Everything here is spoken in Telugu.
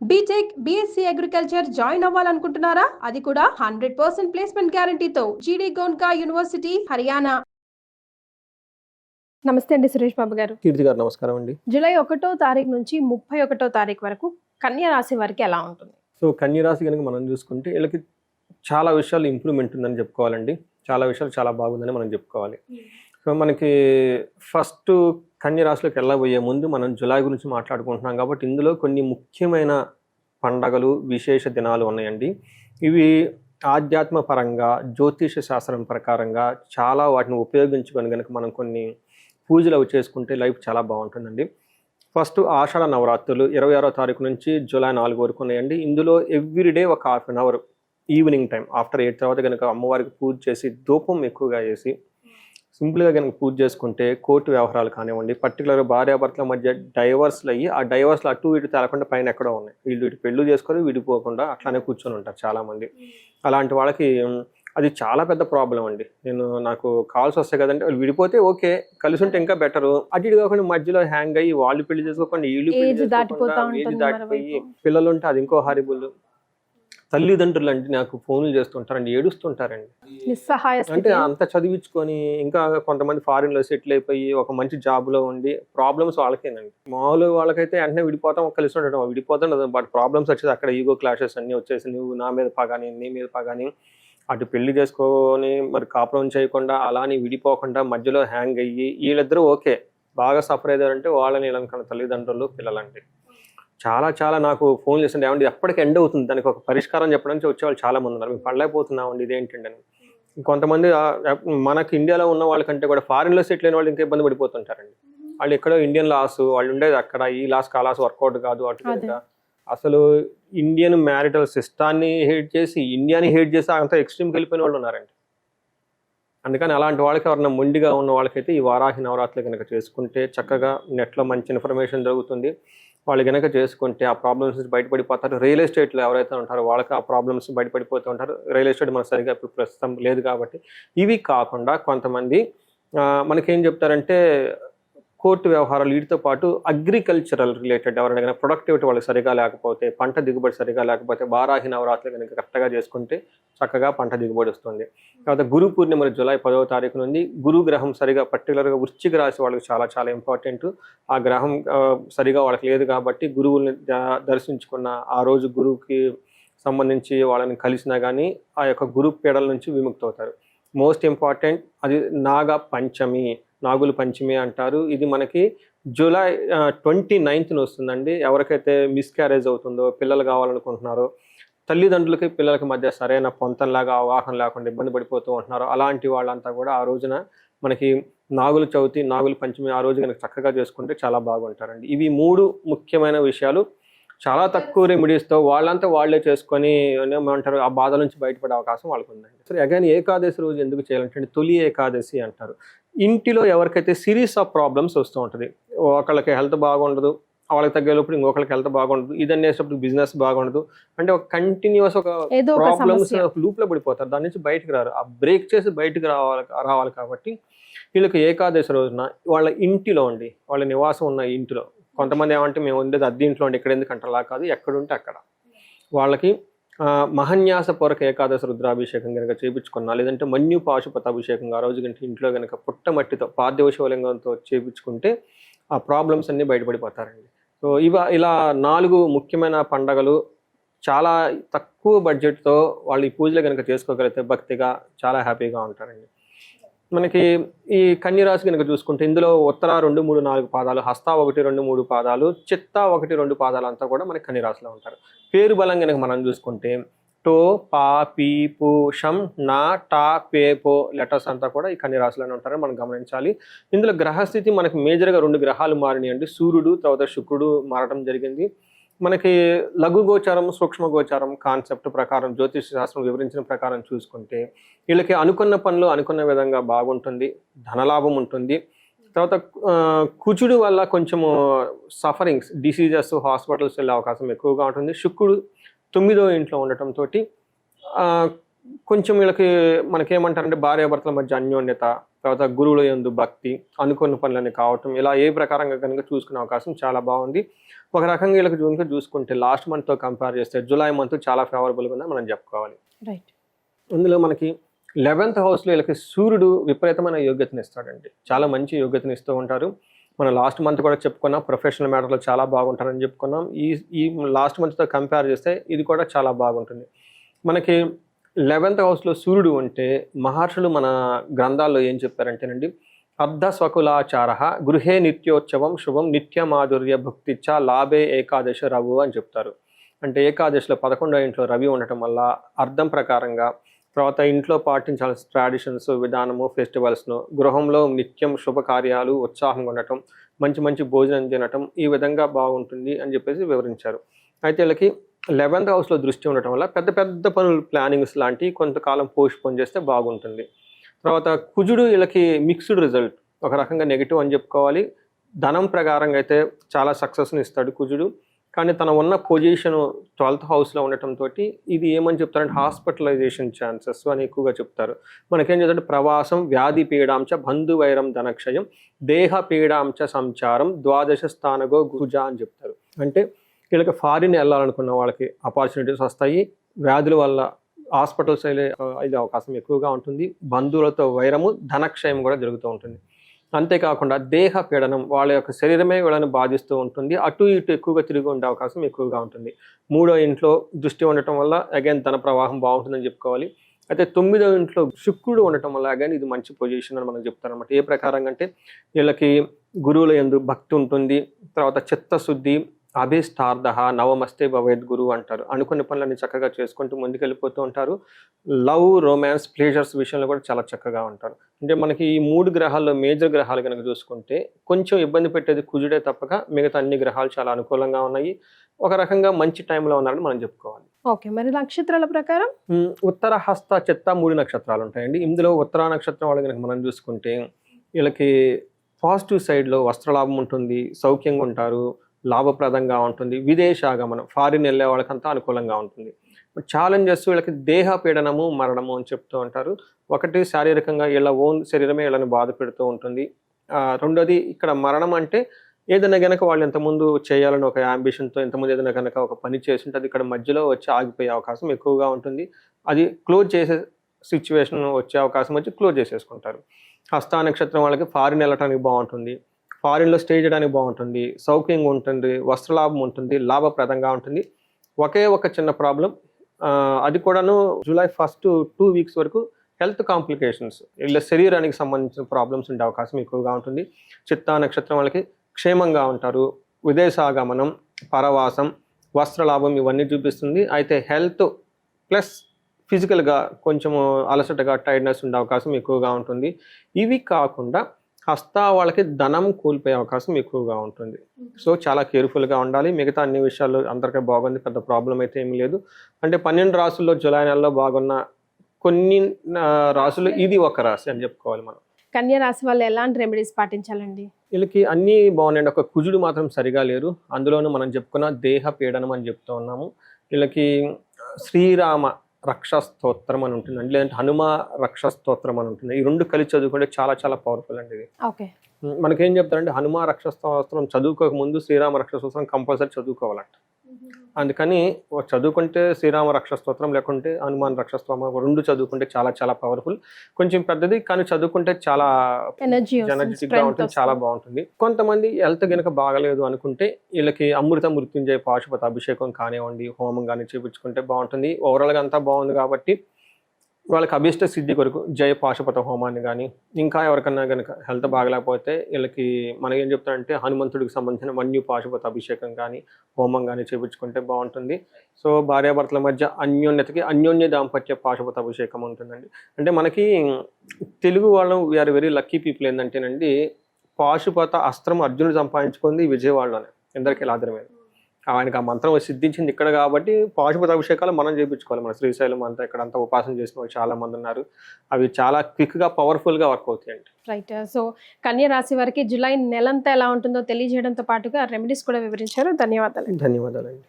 బీటెక్ బీఎస్సీ అగ్రికల్చర్ జాయిన్ అవ్వాలనుకుంటున్నారా? అది కూడా హండ్రెడ్ పర్సెంట్ ప్లేస్మెంట్ గ్యారంటీతో జీడీ గోన్కా యూనివర్సిటీ హర్యానా నమస్తే అండి సురేష్ బాబు గారు. కీర్తి గారు నమస్కారం అండి. జూలై ఒకటో తారీఖు నుంచి ముప్పై ఒకటో తారీఖు వరకు కన్యా రాశి వారికి ఎలా ఉంటుంది? సో కన్యరాశి కనుక మనం చూసుకుంటే వీళ్ళకి చాలా విషయాలు ఇంప్రూవ్మెంట్ ఉందని చెప్పుకోవాలండి. చాలా విషయాలు చాలా బాగుందని మనం చెప్పుకోవాలి. సో మనకి ఫస్ట్ కన్యరాశిలోకి వెళ్ళబోయే ముందు మనం జులై గురించి మాట్లాడుకుంటున్నాం కాబట్టి ఇందులో కొన్ని ముఖ్యమైన పండగలు విశేష దినాలు ఉన్నాయండి. ఇవి ఆధ్యాత్మ పరంగా జ్యోతిష శాస్త్రం ప్రకారంగా చాలా వాటిని ఉపయోగించుకొని కనుక మనం కొన్ని పూజలు అవి చేసుకుంటే లైఫ్ చాలా బాగుంటుందండి. ఫస్ట్ ఆషాఢ నవరాత్రులు ఇరవై ఆరో తారీఖు నుంచి జూలై నాలుగు వరకు ఉన్నాయండి. ఇందులో ఎవ్రీడే ఒక half an hour evening time after eight తర్వాత కనుక అమ్మవారికి పూజ చేసి ధూపం ఎక్కువగా వేసి సింపుల్గా కనుక పూజ చేసుకుంటే కోర్టు వ్యవహారాలు కానివ్వండి పర్టికులర్ భార్యాభర్తల మధ్య డైవర్స్లు అయ్యి ఆ డైవర్స్లు అటు ఇటు తేలకుండా పైన ఎక్కడో ఉన్నాయి. వీళ్ళు ఇటు పెళ్ళు చేసుకొని విడిపోకుండా అట్లానే కూర్చొని ఉంటారు చాలామంది. అలాంటి వాళ్ళకి అది చాలా పెద్ద ప్రాబ్లం అండి. నేను నాకు కాల్స్ వస్తాయి కదంటే వాళ్ళు విడిపోతే ఓకే కలిసి ఉంటే ఇంకా బెటర్. అటు ఇటు కాకుండా మధ్యలో హ్యాంగ్ అయ్యి వాళ్ళు పెళ్ళి చేసుకోకుండా వీళ్ళు పెళ్ళి దాటిపోయి. పిల్లలు ఉంటే అది ఇంకో హారిబుల్ తల్లిదండ్రులు అంటే నాకు ఫోన్లు చేస్తుంటారండి ఏడుస్తుంటారండి. నిస్సహాయ అంటే అంత చదివించుకొని ఇంకా కొంతమంది ఫారిన్లో సెటిల్ అయిపోయి ఒక మంచి జాబ్లో ఉండి ప్రాబ్లమ్స్ వాళ్ళకేనండి. మామూలు వాళ్ళకైతే వెంటనే విడిపోతాం కలిసి ఉండడం విడిపోతాం బట్ ప్రాబ్లమ్స్ వచ్చేది అక్కడ ఈగో క్లాషెస్ అన్ని వచ్చేసి నువ్వు నా మీద పగాని నీ మీద పగాని అటు పెళ్ళి చేసుకొని మరి కాపురం చేయకుండా అలానే విడిపోకుండా మధ్యలో హ్యాంగ్ అయ్యి వీళ్ళిద్దరూ ఓకే. బాగా సఫర్ అయ్యారంటే వాళ్ళని వీళ్ళని కన్నా తల్లిదండ్రులు పిల్లలండి. చాలా చాలా నాకు ఫోన్ చేస్తుంటే ఏమంటే ఎప్పటికి ఎండ్ అవుతుంది? దానికి ఒక పరిష్కారం చెప్పడానికి వచ్చేవాళ్ళు చాలా మంది ఉన్నారు. మేము పడలేకపోతున్నామండి ఇదేంటండి అని కొంతమంది మనకి ఇండియాలో ఉన్న వాళ్ళకంటే కూడా ఫారిన్లో సెటిల్ అయిన వాళ్ళు ఇంకా ఇబ్బంది పడిపోతుంటారండి. వాళ్ళు ఎక్కడో ఇండియన్ లాస్ వాళ్ళు ఉండేది అక్కడ. ఈ లాస్ ఆ లాస్ వర్కౌట్ కాదు అటు. అసలు ఇండియన్ మ్యారిటల్ సిస్టాన్ని హేట్ చేసి ఇండియాని హేట్ చేసి అంత ఎక్స్ట్రీమ్కి వెళ్ళిపోయిన వాళ్ళు ఉన్నారండి. అందుకని అలాంటి వాళ్ళకి ఎవరైనా మొండిగా ఉన్న వాళ్ళకైతే ఈ వారాహి నవరాత్రులు కనుక చేసుకుంటే చక్కగా నెట్లో మంచి ఇన్ఫర్మేషన్ దొరుకుతుంది వాళ్ళు కనుక చేసుకుంటే ఆ ప్రాబ్లమ్స్ నుంచి బయటపడిపోతారు. రియల్ ఎస్టేట్లో ఎవరైతే ఉంటారో వాళ్ళకి ఆ ప్రాబ్లమ్స్ బయటపడిపోతూ ఉంటారు. రియల్ ఎస్టేట్ మనకు సరిగా ఇప్పుడు ప్రస్తుతం లేదు కాబట్టి. ఇవి కాకుండా కొంతమంది మనకేం చెప్తారంటే కోర్టు వ్యవహారాలు వీటితో పాటు అగ్రికల్చరల్ రిలేటెడ్ ఎవరైనా కనుక ప్రొడక్టివిటీ వాళ్ళకి సరిగా లేకపోతే పంట దిగుబడి సరిగా లేకపోతే వారాహి నవరాత్రులు కనుక కరెక్ట్గా చేసుకుంటే చక్కగా పంట దిగుబడి వస్తుంది. తర్వాత గురు పూర్ణిమ జూలై పదవ తారీఖు నుండి గురు గ్రహం సరిగా పర్టికులర్గా వృశ్చిక రాశి వాళ్ళకి చాలా చాలా ఇంపార్టెంట్ ఆ గ్రహం సరిగా వాళ్ళకి లేదు కాబట్టి గురువుల్ని దర్శించుకున్న ఆ రోజు గురువుకి సంబంధించి వాళ్ళని కలిసినా కానీ ఆ యొక్క గురు పీడల నుంచి విముక్తి అవుతారు మోస్ట్ ఇంపార్టెంట్ అది నాగ పంచమి. నాగుల పంచమి అంటారు. ఇది మనకి జూలై ట్వంటీ నైన్త్న వస్తుందండి. ఎవరికైతే మిస్క్యారేజ్ అవుతుందో పిల్లలు కావాలనుకుంటున్నారో తల్లిదండ్రులకి పిల్లలకి మధ్య సరైన పొంతంలాగా అవగాహన లేకుండా ఇబ్బంది పడిపోతూ ఉంటున్నారు అలాంటి వాళ్ళంతా కూడా ఆ రోజున మనకి నాగుల చవితి నాగుల పంచమి ఆ రోజు కనుక చక్కగా చేసుకుంటే చాలా బాగుంటారండి. ఇవి మూడు ముఖ్యమైన విషయాలు. చాలా తక్కువ రెమెడీస్తో వాళ్ళంతా వాళ్ళే చేసుకొని ఏమంటారు ఆ బాధ నుంచి బయటపడే అవకాశం వాళ్ళకు ఉందండి సరే అగైన్ ఏకాదశి రోజు ఎందుకు చేయాలంటే తొలి ఏకాదశి అంటారు. ఇంటిలో ఎవరికైతే సిరీస్ ఆఫ్ ప్రాబ్లమ్స్ వస్తూ ఉంటుంది ఒకళ్ళకి హెల్త్ బాగుండదు వాళ్ళకి తగ్గేటప్పుడు ఇంకొకరికి హెల్త్ బాగుండదు ఇది అనేటప్పుడు బిజినెస్ బాగుండదు అంటే ఒక కంటిన్యూస్ ఒక ప్రాబ్లమ్స్ లూప్లో పడిపోతారు దాని నుంచి బయటకు రారు. ఆ బ్రేక్ చేసి బయటకు రావాలి రావాలి కాబట్టి వీళ్ళకి ఏకాదశి రోజున వాళ్ళ ఇంటిలో ఉండి వాళ్ళ నివాసం ఉన్న ఇంటిలో కొంతమంది ఏమంటే మేము ఉండేది అద్దె ఇంట్లో ఉండి ఇక్కడ ఎందుకు అంటారు? అలా కాదు ఎక్కడ ఉంటే అక్కడ. వాళ్ళకి ఆ, ఏకాదశ ఏకాదశి రుద్రాభిషేకం కనుక చేయించుకున్నా లేదంటే మన్యు పాశుపతాభిషేకం ఆ రోజు కనుక ఇంట్లో కనుక పుట్టమట్టితో పార్థివ శివలింగంతో చేయించుకుంటే ఆ ప్రాబ్లమ్స్ అన్నీ బయటపడిపోతారండి. సో ఇవ ఇలా నాలుగు ముఖ్యమైన పండగలు చాలా తక్కువ బడ్జెట్తో వాళ్ళు ఈ పూజలు కనుక చేసుకోగలిగితే భక్తిగా చాలా హ్యాపీగా ఉంటారండి. మనకి ఈ కన్యరాశి కనుక చూసుకుంటే ఇందులో ఉత్తర రెండు మూడు నాలుగు పాదాలు హస్త ఒకటి రెండు మూడు పాదాలు చిత్త ఒకటి రెండు పాదాలు అంతా కూడా మనకి కన్యరాశిలో ఉంటారు. పేరు బలం కనుక మనం చూసుకుంటే టో పా పీ పూ షం నా టా పే పో లెటర్స్ అంతా కూడా ఈ కన్యరాశిలోనే ఉంటారని మనం గమనించాలి. ఇందులో గ్రహస్థితి మనకి మేజర్గా రెండు గ్రహాలు మారినాయండి. సూర్యుడు తర్వాత శుక్రుడు మారడం జరిగింది. మనకి లఘు గోచారం సూక్ష్మ గోచారం కాన్సెప్ట్ ప్రకారం జ్యోతిష శాస్త్రం వివరించిన ప్రకారం చూసుకుంటే వీళ్ళకి అనుకున్న పనులు అనుకున్న విధంగా బాగుంటుంది ధనలాభం ఉంటుంది. తర్వాత ఆ, కుజుడు వల్ల కొంచెము సఫరింగ్స్ డిసీజెస్ హాస్పిటల్స్ వెళ్ళే అవకాశం ఎక్కువగా ఉంటుంది. శుక్రుడు తొమ్మిదో ఇంట్లో ఉండటంతో కొంచెం వీళ్ళకి మనకేమంటారంటే భార్యాభర్తల మధ్య అన్యోన్యత తర్వాత గురువుల యందు భక్తి అనుకున్న పనులన్నీ కావటం ఇలా ఏ ప్రకారంగా కనుక చూసుకునే అవకాశం చాలా బాగుంది. ఒక రకంగా వీళ్ళకి కనుక చూసుకుంటే లాస్ట్ మంత్తో కంపేర్ చేస్తే జూలై మంత్ చాలా ఫేవరబుల్గా ఉందని మనం చెప్పుకోవాలి. రైట్ అందులో మనకి లెవెన్త్ హౌస్లో వీళ్ళకి సూర్యుడు విపరీతమైన యోగ్యతను ఇస్తాడండి. చాలా మంచి యోగ్యతను ఇస్తూ ఉంటారు. మనం లాస్ట్ మంత్ కూడా చెప్పుకున్నాం ప్రొఫెషనల్ మ్యాటర్లో చాలా బాగుంటారని చెప్పుకున్నాం. ఈ ఈ లాస్ట్ మంత్తో కంపేర్ చేస్తే ఇది కూడా చాలా బాగుంటుంది. మనకి లెవెన్త్ హౌస్లో సూర్యుడు ఉంటే మహర్షులు మన గ్రంథాల్లో ఏం చెప్పారంటేనండి అర్ధ స్వకులాచార గృహే నిత్యోత్సవం శుభం నిత్యమాధుర్య భక్తిచ్చ లాభే ఏకాదశ రవు అని చెప్తారు. అంటే ఏకాదశిలో పదకొండో ఇంట్లో రవి ఉండటం వల్ల అర్థం ప్రకారంగా తర్వాత ఇంట్లో పాటించాల్సిన ట్రాడిషన్స్ విధానము ఫెస్టివల్స్ను గృహంలో నిత్యం శుభకార్యాలు ఉత్సాహంగా ఉండటం మంచి మంచి భోజనం తినటం ఈ విధంగా బాగుంటుంది అని చెప్పేసి వివరించారు. అయితే వీళ్ళకి లెవెన్త్ హౌస్లో దృష్టి ఉండటం వల్ల పెద్ద పెద్ద పనులు ప్లానింగ్స్ లాంటివి కొంతకాలం పోస్ట్పోన్ చేస్తే బాగుంటుంది. తర్వాత కుజుడు వీళ్ళకి మిక్స్డ్ రిజల్ట్ ఒక రకంగా నెగిటివ్ అని చెప్పుకోవాలి. ధనం ప్రకారంగా అయితే చాలా సక్సెస్ని ఇస్తాడు కుజుడు. కానీ తన ఉన్న పొజిషన్ ట్వెల్త్ హౌస్లో ఉండటంతో ఇది ఏమని చెప్తారంటే హాస్పిటలైజేషన్ ఛాన్సెస్ అని ఎక్కువగా చెప్తారు. మనకేం చెప్తారంటే ప్రవాసం వ్యాధి పీడాంశ బంధువైరం ధనక్షయం దేహ పీడాంశ సంచారం ద్వాదశ స్థానగో గుజ అని చెప్తారు. అంటే వీళ్ళకి ఫారిన్ వెళ్ళాలనుకున్న వాళ్ళకి ఆపర్చునిటీస్ వస్తాయి. వ్యాధుల వల్ల హాస్పిటల్స్ వెళ్ళే ఇది అవకాశం ఎక్కువగా ఉంటుంది. బంధువులతో వైరము ధనక్షయం కూడా జరుగుతూ ఉంటుంది. అంతేకాకుండా దేహ పీడనం వాళ్ళ యొక్క శరీరమే వీళ్ళని బాధిస్తూ ఉంటుంది. అటు ఇటు ఎక్కువగా తిరిగి ఉండే అవకాశం ఎక్కువగా ఉంటుంది. మూడో ఇంట్లో దృష్టి ఉండటం వల్ల అగైన్ ధన ప్రవాహం బాగుంటుందని చెప్పుకోవాలి. అయితే తొమ్మిదో ఇంట్లో శుక్రుడు ఉండటం వల్ల అగైన్ ఇది మంచి పొజిషన్ అని మనం చెప్తారనమాట ఏ ప్రకారంగా అంటే వీళ్ళకి గురువుల ఎందు భక్తి ఉంటుంది. తర్వాత చిత్తశుద్ధి అభిష్టార్థ నవమస్తే భవేద్ గురువు అంటారు. అనుకున్న పనులన్నీ చక్కగా చేసుకుంటూ ముందుకెళ్ళిపోతూ ఉంటారు. లవ్ రొమాన్స్ ప్లేజర్స్ విషయంలో కూడా చాలా చక్కగా ఉంటారు. అంటే మనకి ఈ మూడు గ్రహాల్లో మేజర్ గ్రహాలు కనుక చూసుకుంటే కొంచెం ఇబ్బంది పెట్టేది కుజుడే తప్పక మిగతా అన్ని గ్రహాలు చాలా అనుకూలంగా ఉన్నాయి. ఒక రకంగా మంచి టైంలో ఉన్నారని మనం చెప్పుకోవాలి. ఓకే మరి నక్షత్రాల ప్రకారం? ఉత్తర హస్త చిత్త మూడు నక్షత్రాలు ఉంటాయండి. ఇందులో ఉత్తర నక్షత్రం వాళ్ళు కనుక మనం చూసుకుంటే వీళ్ళకి పాజిటివ్ సైడ్లో వస్త్రలాభం ఉంటుంది సౌఖ్యంగా ఉంటారు. లాభప్రదంగా ఉంటుంది. విదేశాగమనం ఫారిన్ వెళ్ళే వాళ్ళకంతా అనుకూలంగా ఉంటుంది. ఛాలెంజెస్ వీళ్ళకి దేహ పీడనము మరణము అని చెప్తూ ఉంటారు. ఒకటి శారీరకంగా వీళ్ళ ఓన్ శరీరమే వీళ్ళని బాధ పెడుతూ ఉంటుంది. రెండోది ఇక్కడ మరణం అంటే ఏదైనా గనక వాళ్ళు ఇంతకుముందు చేయాలని ఒక యాంబిషన్తో ఇంతకుముందు ఏదైనా కనుక ఒక పని చేస్తుంటే అది ఇక్కడ మధ్యలో వచ్చి ఆగిపోయే అవకాశం ఎక్కువగా ఉంటుంది. అది క్లోజ్ చేసే సిచ్యువేషన్ వచ్చే అవకాశం వచ్చి క్లోజ్ చేసేసుకుంటారు. హస్తా నక్షత్రం వాళ్ళకి ఫారిన్ వెళ్ళటానికి బాగుంటుంది. ఫారిన్లో స్టే చేయడానికి బాగుంటుంది సౌఖ్యంగా ఉంటుంది వస్త్రలాభం ఉంటుంది లాభప్రదంగా ఉంటుంది. ఒకే ఒక చిన్న ప్రాబ్లం అది కూడాను జూలై ఫస్ట్ టూ వీక్స్ వరకు హెల్త్ కాంప్లికేషన్స్ ఇలా శరీరానికి సంబంధించిన ప్రాబ్లమ్స్ ఉండే అవకాశం ఎక్కువగా ఉంటుంది. చిత్తా నక్షత్రం వాళ్ళకి క్షేమంగా ఉంటారు విదేశాగమనం పరవాసం వస్త్రలాభం ఇవన్నీ చూపిస్తుంది. అయితే హెల్త్ ప్లస్ ఫిజికల్గా కొంచెము అలసటగా టైర్డ్నెస్ ఉండే అవకాశం ఎక్కువగా ఉంటుంది. ఇవి కాకుండా హస్త వాళ్ళకి ధనం కోల్పోయే అవకాశం ఎక్కువగా ఉంటుంది. సో చాలా కేర్ఫుల్గా ఉండాలి. మిగతా అన్ని విషయాల్లో అందరికీ బాగుంది. పెద్ద ప్రాబ్లం అయితే ఏమీ లేదు. అంటే పన్నెండు రాసుల్లో జులై నెలలో బాగున్న కొన్ని రాసులు ఇది ఒక రాశి అని చెప్పుకోవాలి మనం. కన్యా రాశి వాళ్ళు ఎలాంటి రెమెడీస్ పాటించాలండి? వీళ్ళకి అన్నీ బాగున్నాయండి. ఒక కుజుడు మాత్రం సరిగా లేరు. అందులోనూ మనం చెప్పుకున్న దేహ పీడనం అని చెప్తూ ఉన్నాము. వీళ్ళకి శ్రీరామ రక్షా స్తోత్రం అని ఉంటుంది అంటే లేదంటే హనుమ రక్షా స్తోత్రం అని ఉంటుంది ఈ రెండు కలిసి చదువుకుంటే చాలా చాలా పవర్ఫుల్ అండి ఇది ఓకే. మనకేం చెప్తారంటే హనుమ రక్షా స్తోత్రం చదువుకోక ముందు శ్రీరామ రక్షా స్తోత్రం కంపల్సరీ చదువుకోవాలంట. అందుకని చదువుకుంటే శ్రీరామ రక్షా స్తోత్రం లేకుంటే హనుమాన్ రక్షా స్తోత్రం రెండు చదువుకుంటే చాలా చాలా పవర్ఫుల్ కొంచెం పెద్దది కానీ చదువుకుంటే చాలా ఎనర్జీ ఎనర్జెటిక్గా ఉంటుంది చాలా బాగుంటుంది. కొంతమంది హెల్త్ గనుక బాగలేదు అనుకుంటే వీళ్ళకి అమృత మృత్యుంజయ పాశుపత అభిషేకం కానివ్వండి హోమం కానీ చేపించుకుంటే బాగుంటుంది. ఓవరాల్గా అంతా బాగుంది కాబట్టి వాళ్ళకి అభిష్ట సిద్ధి కొరకు జయ పాశుపత హోమాన్ని కానీ ఇంకా ఎవరికన్నా కనుక హెల్త్ బాగలేకపోతే వీళ్ళకి మనం ఏం చెప్తారంటే హనుమంతుడికి సంబంధించిన వన్యు పాశుపత అభిషేకం కానీ హోమం కానీ చేయించుకుంటే బాగుంటుంది. సో భార్యాభర్తల మధ్య అన్యోన్యతకి అన్యోన్య దాంపత్య పాశుపత అభిషేకం ఉంటుందండి. అంటే మనకి తెలుగు వాళ్ళం వీఆర్ వెరీ లక్కీ పీపుల్ ఏంటంటేనండి పాశుపత అస్త్రం అర్జునుడు సంపాదించుకుంది విజయవాడలోనే. ఎందరికీ లాదరమే ఆయనకి ఆ మంత్రం సిద్ధించింది ఇక్కడ కాబట్టి పాశుపత అభిషేకాలు మనం చేయించుకోవాలి. మన శ్రీశైలం అంతా ఇక్కడ అంతా ఉపాసన చేసిన వాళ్ళు చాలా మంది ఉన్నారు. అవి చాలా క్విక్గా పవర్ఫుల్గా వర్క్ అవుతాయండి రైట్ సో కన్యా రాశి వారికి జూలై నెలంతా ఎలా ఉంటుందో తెలియజేయడంతో పాటుగా రెమెడీస్ కూడా వివరించారు. ధన్యవాదాలు. ధన్యవాదాలండి.